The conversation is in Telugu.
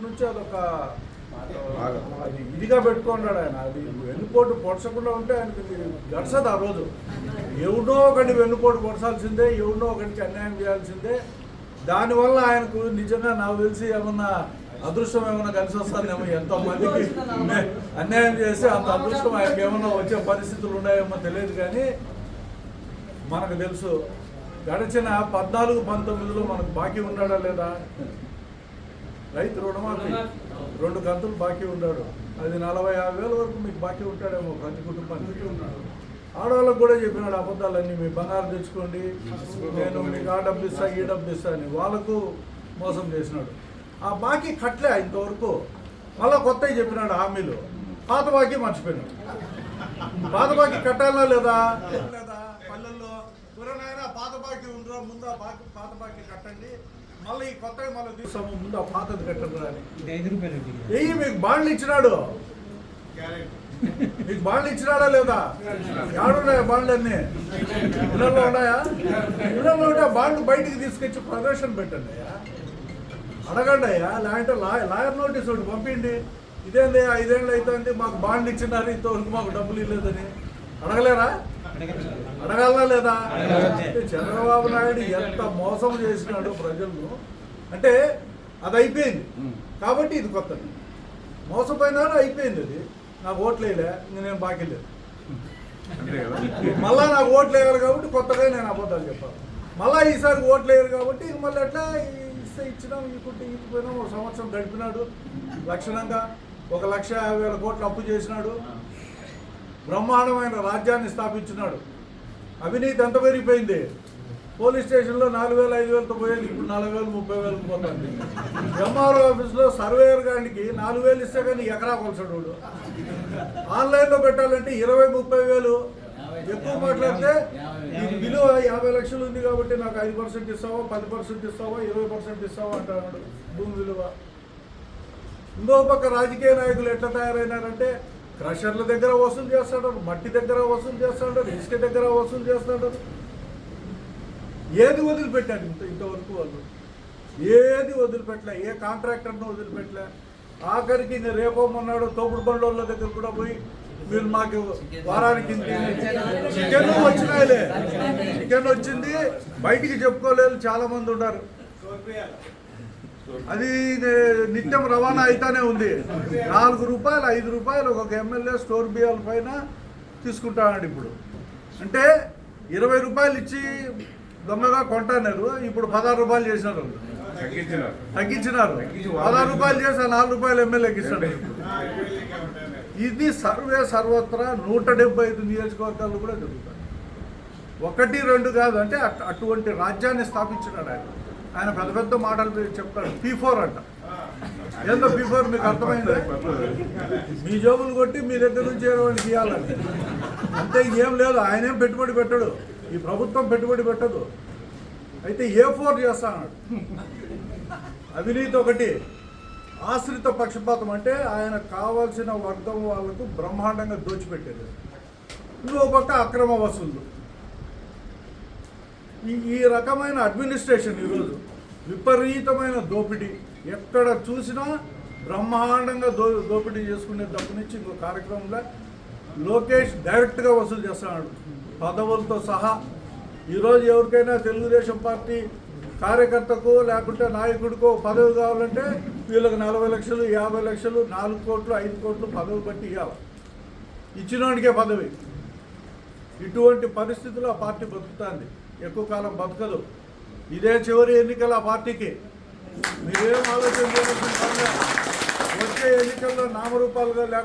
నుంచి అదొక అది ఇదిగా పెట్టుకున్నాడు ఆయన. అది వెన్నుపోటు పొడసకుండా ఉంటే ఆయనకి గడసదు ఆ రోజు. ఎవడో ఒకటి వెన్నుపోటు పొడసాల్సిందే ఎవడో ఒకటికి అన్యాయం చేయాల్సిందే. దానివల్ల ఆయనకు నిజంగా నాకు తెలిసి ఏమన్నా అదృష్టం ఏమన్నా కలిసి వస్తుందేమో ఎంతో మందికి అన్యాయం చేస్తే అంత అదృష్టం ఆయనకి ఏమన్నా వచ్చే పరిస్థితులు ఉన్నాయేమో తెలియదు కానీ మనకు తెలుసు. గడిచిన పద్నాలుగు పంతొమ్మిదిలో మనకు బాకీ ఉన్నాడా లేదా? రైతు రుణమాఫీ. రెండు కంతులు బాకీ ఉన్నాడు అది నలభై యాభై వేల వరకు మీకు బాకీ ఉంటాడేమో ప్రతి కుటుంబానికి. ఆడవాళ్ళకు కూడా చెప్పినాడు అబద్ధాలన్నీ మీ బంగారం తెచ్చుకోండి నేను మీకు ఆ డబ్బు ఇస్తా ఈ డబ్బు ఇస్తా అని వాళ్ళకు మోసం చేసినాడు. ఆ బాకీ కట్టలే ఇంతవరకు. మళ్ళా కొత్తవి చెప్పినాడు హామీలు. పాత బాకీ మర్చిపోయినాడు. పాత బాకీ కట్టాలా లేదా? లేదా? పల్లెల్లో ఎవరైనా పాత బాకీ ఉండరా ముందు బాకీ పాత బాకీ కట్టండి. మళ్ళీ ఈ కొత్తగా మళ్ళీ తీసాము ముందు ఆ పాతది కట్టండి ఐదు రూపాయలు వడ్డీ. వెయ్యి మీకు బాండ్లు ఇచ్చినాడు. మీకు బాండ్లు ఇచ్చినాడా లేదా? ఏడున్నాయా బాండ్లు అన్ని ఇళ్ళల్లో ఉన్నాయా? ఇళ్ళల్లో ఉంటే బాండ్లు బయటికి తీసుకొచ్చి ప్రదర్శన పెట్టండి అయ్యా. అడగండి అయ్యా. లేదంటే లా- లాయర్ నోటీస్ ఒకటి పంపిండి. ఇదేంది ఐదేళ్ళు అవుతుంది మాకు బాండ్లు ఇచ్చినారు ఇంతవరకు మాకు డబ్బులు ఇవ్వలేదని. అడగలేరా. అడగాలా లేదా? చంద్రబాబు నాయుడు ఎంత మోసం చేసినాడు ప్రజలను అంటే అది అయిపోయింది కాబట్టి ఇది కొత్తది. మోసపోయినారు అయిపోయింది అది. నాకు ఓట్లు వేయలే ఇంక నేను బాకీ లేదు. మళ్ళా నాకు ఓట్లు వేయాలి కాబట్టి కొత్తగా నేను అబద్ధాలు చెప్పాను మళ్ళా ఈసారి ఓట్లు వేయరు కాబట్టి ఇంక మళ్ళీ ఎట్లా ఇస్తే ఇచ్చినాం ఇకుంటే ఇచ్చిపోయినాం ఒక సంవత్సరం గడిపినాడు. లక్షణంగా ఒక లక్ష యాభై వేల కోట్లు అప్పు చేసినాడు. బ్రహ్మాండమైన రాజ్యాన్ని స్థాపించినాడు. అవినీతి ఎంత పెరిగిపోయింది? పోలీస్ స్టేషన్లో నాలుగు వేలు ఐదు వేలతో పోయేది ఇప్పుడు నాలుగు వేలు ముప్పై వేలు పోతుంది. ఎంఆర్ఓ ఆఫీస్లో సర్వేయర్ గారికి నాలుగు వేలు ఇస్తే కానీ ఎకరా కొలసడు ఆన్లైన్లో పెట్టాలంటే ఇరవై ముప్పై వేలు. ఎక్కువ మాట్లాడితే ఇది విలువ యాభై లక్షలు ఉంది కాబట్టి నాకు ఐదు పర్సెంట్ ఇస్తావా పది పర్సెంట్ ఇస్తావా ఇరవై పర్సెంట్ ఇస్తావా అంటున్నాడు భూమి విలువ. ఇంకో పక్క రాజకీయ నాయకులు ఎట్లా తయారైనారంటే క్రషర్ల దగ్గర వసూలు చేస్తుంటారు మట్టి దగ్గర వసూలు చేస్తుంటారు ఇసుక దగ్గర వసూలు చేస్తుంటారు ఏది వదిలిపెట్టారు ఇంత ఇంతవరకు వాళ్ళు? ఏది వదిలిపెట్టలే ఏ కాంట్రాక్టర్ను వదిలిపెట్టలే? ఆఖరికి రేపో మొన్నాడు తోపుడు బండోళ్ళ దగ్గర కూడా పోయి మీరు మాకు వారానికి చికెన్ వచ్చినాయిలే. చికెన్ వచ్చింది. బయటికి చెప్పుకోలేదు చాలా మంది ఉన్నారు. అది నిత్యం రవాణా అయితేనే ఉంది. నాలుగు రూపాయలు ఐదు రూపాయలు ఒక ఎమ్మెల్యే స్టోర్ బియ్యాల పైన తీసుకుంటానండి ఇప్పుడు. అంటే ఇరవై రూపాయలు ఇచ్చి దొంగగా కొంటున్నారు. ఇప్పుడు పదహారు రూపాయలు చేసినారు. తగ్గించినారు. పదహారు రూపాయలు చేసి ఆ నాలుగు రూపాయలు ఎమ్మెల్యేకి ఇస్తాడు. ఇది సర్వే సర్వత్రా నూట డెబ్బై ఐదు నియోజకవర్గాలు కూడా జరుగుతాయి. ఒకటి రెండు కాదు అంటే అట్- అటువంటి రాజ్యాన్ని స్థాపించినాడు ఆయన. ఆయన పెద్ద పెద్ద మాటలు మీరు చెప్తాడు పీ ఫోర్ అంట. ఏందో పీ ఫోర్ మీకు అర్థమైంది? మీ జోబులు కొట్టి మీ దగ్గర నుంచి ఏమైనా తీయాలని అంతే ఏం లేదు ఆయనేం పెట్టుబడి పెట్టడు. ఈ ప్రభుత్వం పెట్టుబడి పెట్టదు. అయితే ఏ ఫోర్ చేస్తాడు అవినీతి ఒకటి. ఆశ్రిత పక్షపాతం అంటే ఆయన కావాల్సిన వర్గం వాళ్ళకు బ్రహ్మాండంగా దోచిపెట్టేది. ఇంకో పక్క అక్రమ వసూలు ఈ ఈ రకమైన అడ్మినిస్ట్రేషన్ ఈరోజు విపరీతమైన దోపిడీ. ఎక్కడ చూసినా బ్రహ్మాండంగా దో దోపిడీ చేసుకునే తప్పు నుంచి ఇంకో కార్యక్రమంలో లోకేష్ డైరెక్ట్గా వసూలు చేస్తున్నాడు. పదవులతో సహా ఈరోజు ఎవరికైనా తెలుగుదేశం పార్టీ కార్యకర్తకు లేకుంటే నాయకుడికో పదవి కావాలంటే వీళ్ళకి నలభై లక్షలు యాభై లక్షలు నాలుగు కోట్లు ఐదు కోట్లు పదవి బట్టి ఇవ్వాలి. ఇచ్చినోడికే పదవి. ఇటువంటి పరిస్థితుల్లో ఆ పార్టీ బతుకుతుంది. ఎక్కువ కాలం బతకదు. ఇదే చివరి ఎన్నికల పార్టీకి మీరేం ఆలోచన చేయాల్సిన వచ్చే ఎన్నికల్లో నామరూపాలుగా లేకుండా